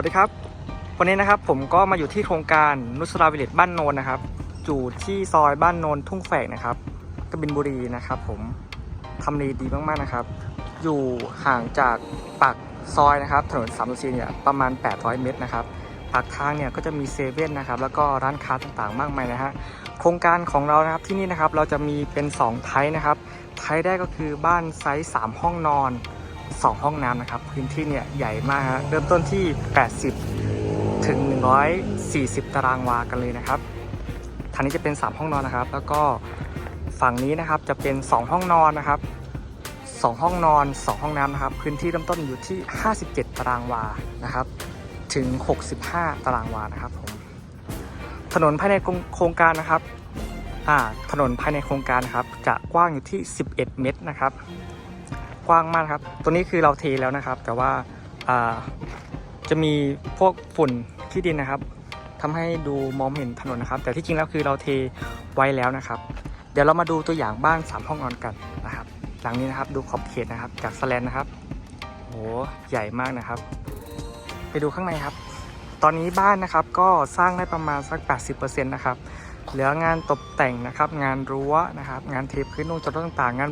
วัสดีครับ วันนี้นะครับผมก็มาอยู่ที่โครงการนุสราวิลเลจบ้านโนนนะครับอยู่ที่ซอยบ้านโนนทุ่งแฝกนะครับกบินบุรีนะครับ ผมทำเลดีมากๆนะครับ อยู่ห่างจากปากซอยนะครับถนนสามสุสีเนี่ยประมาณ 800 เมตรนะครับปากทางเนี่ยก็จะมีเซเว่นนะครับแล้วก็ร้านค้าต่างๆ มากมายนะฮะโครงการของเรานะครับที่นี่นะครับเราจะมีเป็น 2 ไทป์นะครับไทป์แรกก็คือบ้านไซส์3ห้องนอน 2 ห้องน้ำนะครับ พื้นที่เนี่ยใหญ่มากฮะเริ่มต้นที่ 80 ถึง 140 ตารางวากันเลยนะครับทางนี้จะเป็น 3 ห้องนอนนะครับ แล้วก็ฝั่งนี้นะครับจะเป็น 2 ห้องนอนนะครับ 2 ห้องนอน 2 ห้องน้ำนะครับ พื้นที่เริ่มต้นอยู่ที่ 57 ตารางวานะครับ ถึง 65 ตารางวานะครับผมถนนภายในโครงการนะครับถนนภายในโครงการนะครับจะกว้างอยู่ที่ 11 เมตรนะครับ กว้างมากครับ ตัวนี้คือเราเทแล้วนะครับ แต่ว่าาจะมีพวกฝุ่นขี้ดินนะครับทำให้ดูมองเห็นถนนนะครับ แต่ที่จริงแล้วคือเราเทไว้แล้วนะครับ เดี๋ยวเรามาดูตัวอย่างบ้าน 3 ห้องนอนกันนะครับ หลังนี้นะครับดูขอบเขตนะครับจากสแลนนะครับโหใหญ่มากนะครับ ไปดูข้างในครับ ตอนนี้บ้านนะครับก็สร้างได้ประมาณสัก 80%นะครับเหลืองานตกแต่งนะครับ งานรั้วนะครับ งานเทพื้นลงจอดรถต่างๆ งาน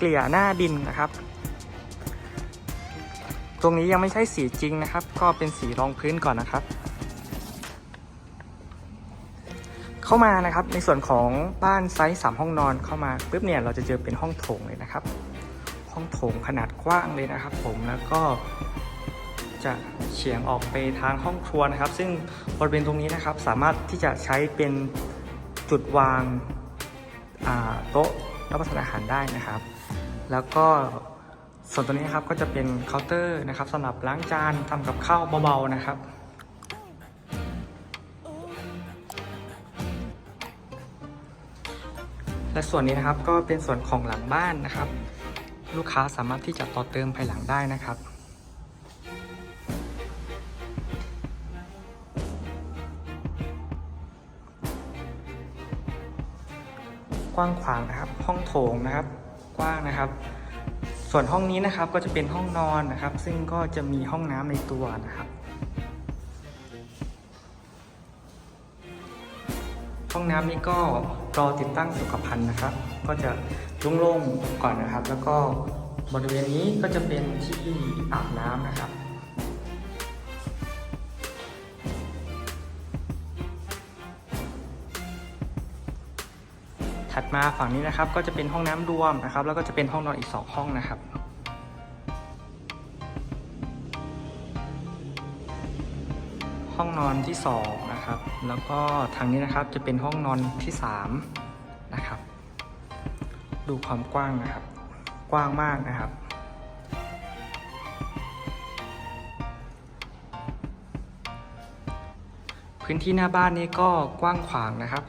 กลี่ยหน้าดินนะครับ ตรงนี้ยังไม่ใช่สีจริงนะครับ ก็เป็นสีรองพื้นก่อนนะครับ เข้ามานะครับในส่วนของบ้านไซส์ 3 ห้องนอนเข้ามาปุ๊บเนี่ยเราจะเจอเป็นห้องโถงเลยนะครับ ห้องโถงขนาดกว้างเลยนะครับ ผมแล้วก็จะเฉียงออกไปทางห้องครัวนะครับ ซึ่งบริเวณตรงนี้นะครับ สามารถที่จะใช้เป็นจุดวางโต๊ะรับประทานอาหารได้นะครับ แล้วก็ส่วนตัวนี้ครับก็จะเป็นเคาน์เตอร์นะครับสำหรับล้างจานทำกับข้าวเบาๆนะครับ และส่วนนี้นะครับก็เป็นส่วนของหลังบ้านนะครับ ลูกค้าสามารถที่จะต่อเติมภายหลังได้นะครับกว้างขวางนะครับ ห้องโถงนะครับ กว้างนะครับ ส่วนห้องนี้นะครับก็จะเป็นห้องนอนนะครับ ซึ่งก็จะมีห้องน้ำในตัวนะครับ ห้องน้ำนี้ก็รอติดตั้งสุขภัณฑ์นะครับ ก็จะโล่งๆก่อนนะครับ แล้วก็บริเวณนี้ก็จะเป็นที่อาบน้ำนะครับ ถัดมาฝั่งนี้นะครับก็จะเป็นห้องน้ำรวมนะครับ แล้วก็จะเป็นห้องนอนอีก 2 ห้องนะครับห้องนอนที่2นะครับแล้วก็ทางนี้นะครับจะเป็นห้องนอนที่3นะครับดูความกว้างนะครับ กว้างมากนะครับพื้นที่หน้าบ้านนี้ก็กว้างขวางนะครับ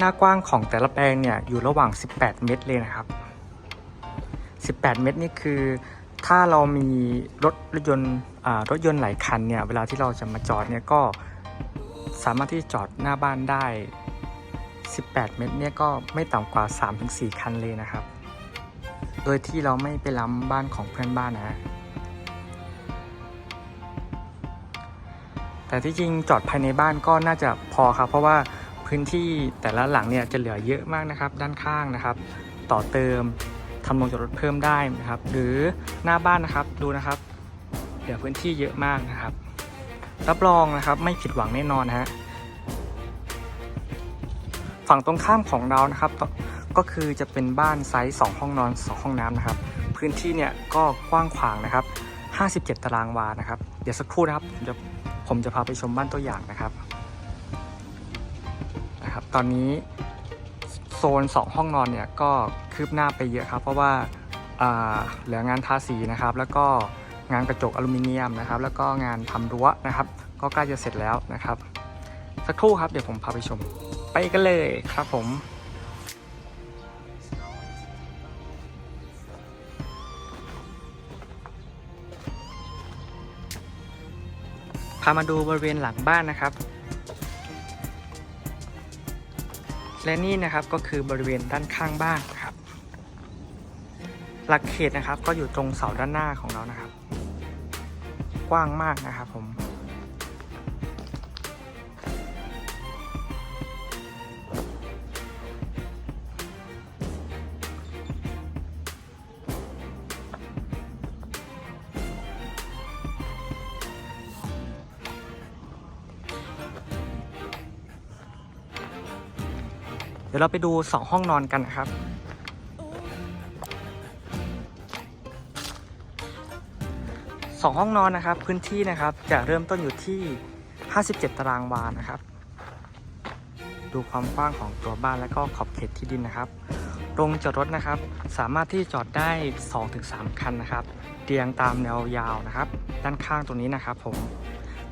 หน้ากว้างของแต่ละแปลงเนี่ยอยู่ระหว่าง 18 เมตรเลยนะครับ 18 เมตรนี่คือถ้าเรามีรถรถยนต์รถยนต์หลายคันเนี่ยเวลาที่เราจะมาจอดเนี่ยก็สามารถที่จะจอดหน้าบ้านได้ 18 เมตรเนี่ยก็ไม่ต่ำกว่า 3-4 คันเลยนะครับ โดยที่เราไม่ไปล้ำบ้านของเพื่อนบ้านนะแต่ที่จริงจอดภายในบ้านก็น่าจะพอครับเพราะว่า พื้นที่แต่ละหลังเนี่ยจะเหลือเยอะมากนะครับ ด้านข้างนะครับ ต่อเติมทำลงจอดรถเพิ่มได้นะครับ หรือหน้าบ้านนะครับดูนะครับ เหลือพื้นที่เยอะมากนะครับ รับรองนะครับไม่ผิดหวังแน่นอนฮะฝั่งตรงข้ามของเรานะครับ ก็คือจะเป็นบ้านไซส์2ห้องนอน2ห้องน้ำนะครับ พื้นที่เนี่ยก็กว้างขวางนะครับ 57 ตารางวานะครับ เดี๋ยวสักครู่นะครับผมจะผมจะพาไปชมบ้านตัวอย่างนะครับ ตอนนี้โซน 2 ห้องนอนเนี่ยก็คืบหน้าไปเยอะครับ เพราะว่าเหลืองานทาสีนะครับ แล้วก็งานกระจกอลูมิเนียมนะครับ แล้วก็งานทำรั้วนะครับ ก็ใกล้จะเสร็จแล้วนะครับ สักครู่ครับเดี๋ยวผมพาไปชม ไปกันเลยครับผมพามาดูบริเวณหลังบ้านนะครับ และนี่นะครับก็คือบริเวณด้านข้างบ้านครับ หลักเขตนะครับก็อยู่ตรงเสาด้านหน้าของเรานะครับ กว้างมากนะครับผม เดี๋ยวเราไปดูสองห้องนอนกันนะครับสองห้องนอนนะครับ พื้นที่นะครับจะเริ่มต้นอยู่ที่ 57 ตารางวานะครับ ดูความกว้างของตัวบ้านและก็ขอบเขตที่ดินนะครับโรงจอดรถนะครับ สามารถที่จอดได้ 2-3 คันนะครับเรียงตามแนวยาวนะครับ ด้านข้างตรงนี้นะครับผม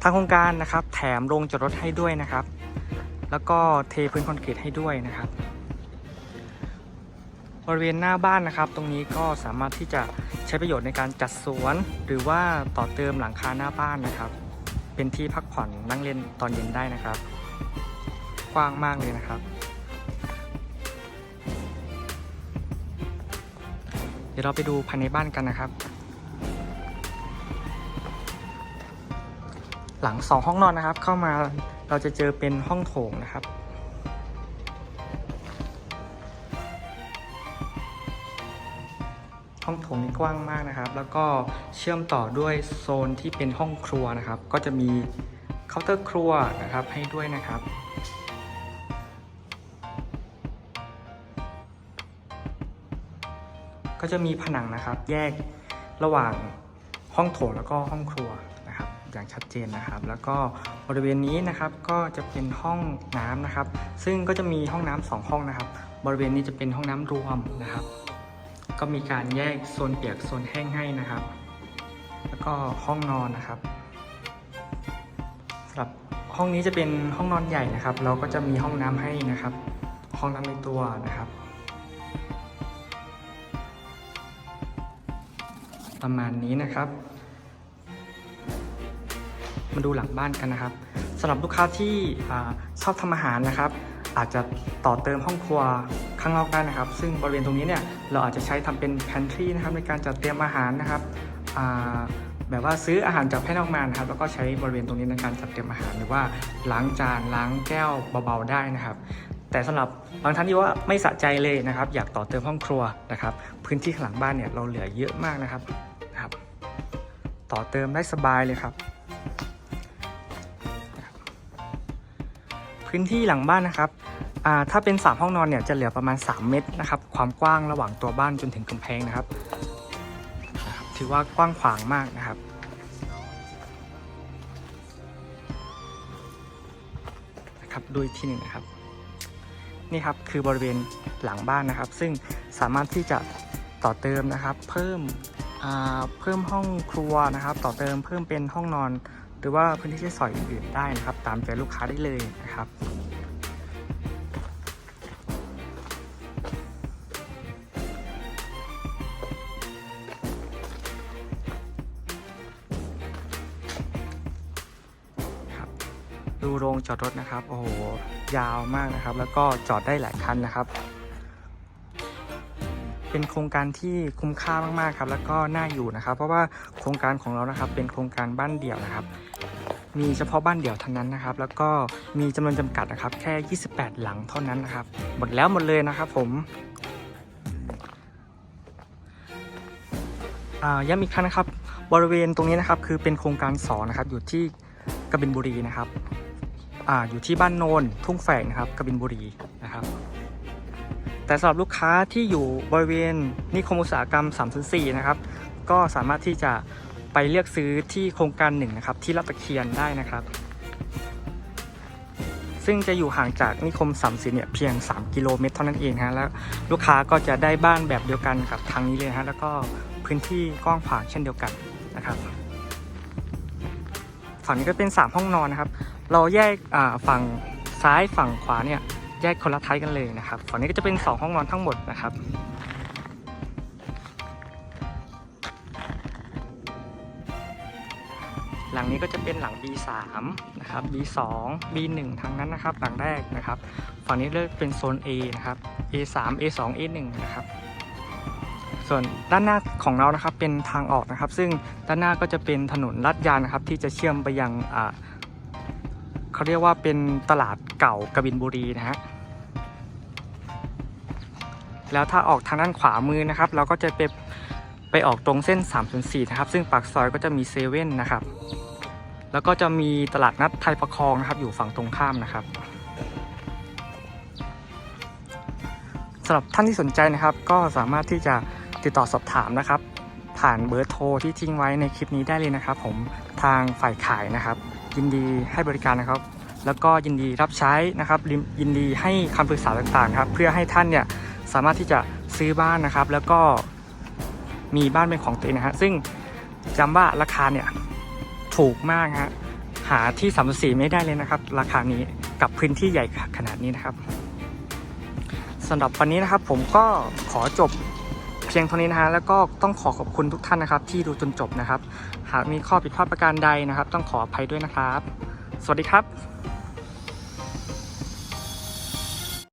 ทางโครงการนะครับ แถมโรงจอดรถให้ด้วยนะครับ แล้วก็เทพื้นคอนกรีตให้ด้วยนะครับ บริเวณหน้าบ้านนะครับ ตรงนี้ก็สามารถที่จะใช้ประโยชน์ในการจัดสวน หรือว่าต่อเติมหลังคาหน้าบ้านนะครับ เป็นที่พักผ่อนนั่งเล่นตอนเย็นได้นะครับ กว้างมากเลยนะครับเดี๋ยวเราไปดูภายในบ้านกันนะครับ หลังสองห้องนอนนะครับ เข้ามา เราจะเจอเป็นห้องโถงนะครับ ห้องโถงนี้กว้างมากนะครับ แล้วก็เชื่อมต่อด้วยโซนที่เป็นห้องครัวนะครับ ก็จะมีเคาน์เตอร์ครัวนะครับให้ด้วยนะครับก็จะมีผนังนะครับ แยกระหว่างห้องโถงแล้วก็ห้องครัว อย่างชัดเจนนะครับ แล้วก็บริเวณนี้นะครับก็จะเป็นห้องน้ำนะครับ ซึ่งก็จะมีห้องน้ำสองห้องนะครับ บริเวณนี้จะเป็นห้องน้ำรวมนะครับ ก็มีการแยกโซนเปียกโซนแห้งให้นะครับ แล้วก็ห้องนอนนะครับสำหรับห้องนี้จะเป็นห้องนอนใหญ่นะครับ เราก็จะมีห้องน้ำให้นะครับ ห้องน้ำในตัวนะครับประมาณนี้นะครับ มาดูหลังบ้านกันนะครับสำหรับลูกค้าที่ชอบทำอาหารนะครับ อาจจะต่อเติมห้องครัวข้างนอกได้นะครับ ซึ่งบริเวณตรงนี้เนี่ยเราอาจจะใช้ทำเป็น pantry นะครับในการจัดเตรียมอาหารนะครับแบบว่าซื้ออาหารจากภายนอกมานะครับแล้วก็ใช้บริเวณตรงนี้ในการจัดเตรียมอาหารหรือว่าล้างจานล้างแก้วเบาๆได้นะครับ แต่สำหรับบางท่านที่ว่าไม่สะใจเลยนะครับ อยากต่อเติมห้องครัวนะครับ พื้นที่ข้างหลังบ้านเนี่ยเราเหลือเยอะมากนะครับนะครับ ต่อเติมได้สบายเลยครับ พื้นที่หลังบ้านนะครับถ้าเป็น 3 ห้องนอนเนี่ยจะเหลือประมาณ 3 เมตรนะครับความกว้างระหว่างตัวบ้านจนถึงกำแพงนะครับ ถือว่ากว้างขวางมากนะครับ นะครับดูอีกทีหนึ่งนะครับ นี่ครับคือบริเวณหลังบ้านนะครับ ซึ่งสามารถที่จะต่อเติมนะครับ เพิ่มเพิ่มห้องครัวนะครับ ต่อเติมเพิ่มเป็นห้องนอน หรือว่าพื้นที่ใช้สอยอื่นๆได้นะครับ ตามใจลูกค้าได้เลยนะครับดูโรงจอดรถนะครับ โอ้โห ยาวมากนะครับ แล้วก็จอดได้หลายคันนะครับ เป็นโครงการที่คุ้มค่ามากๆครับ แล้วก็น่าอยู่นะครับ เพราะว่าโครงการของเรานะครับ เป็นโครงการบ้านเดี่ยวนะครับ มีเฉพาะบ้านเดี่ยวเท่านั้นนะครับ แล้วก็มีจำนวนจำกัดนะครับ แค่ 28 หลังเท่านั้นนะครับ หมดแล้วหมดเลยนะครับผมอ่าย้ำอีกครั้งนะครับ บริเวณตรงนี้นะครับคือเป็นโครงการสอนะครับ อยู่ที่กบินบุรีนะครับอ่าอยู่ที่บ้านโนนทุ่งแฝกนะครับกบินบุรีนะครับ แต่สำหรับลูกค้าที่อยู่บริเวณนิคมอุตสาหกรรม304นะครับ ก็สามารถที่จะ ไปเลือกซื้อที่โครงการหนึ่งนะครับ ที่ลาดตะเคียนได้นะครับ ซึ่งจะอยู่ห่างจากนิคมสามสิเนี่ยเพียง 3 กิโลเมตรเท่านั้นเองฮะแล้วลูกค้าก็จะได้บ้านแบบเดียวกันกับทางนี้เลยฮะแล้วก็พื้นที่กว้างขวางเช่นเดียวกันนะครับฝั่งนี้ก็เป็น 3 ห้องนอนนะครับ เราแยกฝั่งซ้ายฝั่งขวาเนี่ยแยกคนละไทยกันเลยนะครับฝั่งนี้ก็จะเป็น 2 ห้องนอนทั้งหมดนะครับ ลังนี้ก็จะเป็นหลัง B3 นะครับ B2 B1 ทางนั้นนะครับ หลังแรกนะครับ ฝั่งนี้เลือกเป็นโซน A นะครับ A3 A2 A1 นะครับ ส่วนด้านหน้าของเรานะครับเป็นทางออกนะครับ ซึ่งด้านหน้าก็จะเป็นถนนลาดยางนะครับ ที่จะเชื่อมไปยังเขาเรียกว่าเป็นตลาดเก่ากบินบุรีนะฮะแล้วถ้าออกทางด้านขวามือนะครับ เราก็จะไปไปออกตรงเส้น 304 นะครับ ซึ่งปากซอยก็จะมีเซเว่นนะครับ แล้วก็จะมีตลาดนัดไทยประคองนะครับอยู่ฝั่งตรงข้ามนะครับสำหรับท่านที่สนใจนะครับ ก็สามารถที่จะติดต่อสอบถามนะครับ ผ่านเบอร์โทรที่ทิ้งไว้ในคลิปนี้ได้เลยนะครับ ผมทางฝ่ายขายนะครับ ยินดีให้บริการนะครับ แล้วก็ยินดีรับใช้นะครับยินดีให้คำปรึกษาต่างๆครับเพื่อให้ท่านเนี่ยสามารถที่จะซื้อบ้านนะครับ แล้วก็มีบ้านเป็นของตัวเองนะฮะซึ่งจำว่าราคาเนี่ย ถูกมากฮะหาที่สามสีไม่ได้เลยนะครับ ราคานี้กับพื้นที่ใหญ่ขนาดนี้นะครับสำหรับวันนี้นะครับผมก็ขอจบเพียงเท่านี้นะฮะแล้วก็ต้องขอขอบคุณทุกท่านนะครับ ที่ดูจนจบนะครับ หากมีข้อผิดพลาดประการใดนะครับ ต้องขออภัยด้วยนะครับ สวัสดีครับ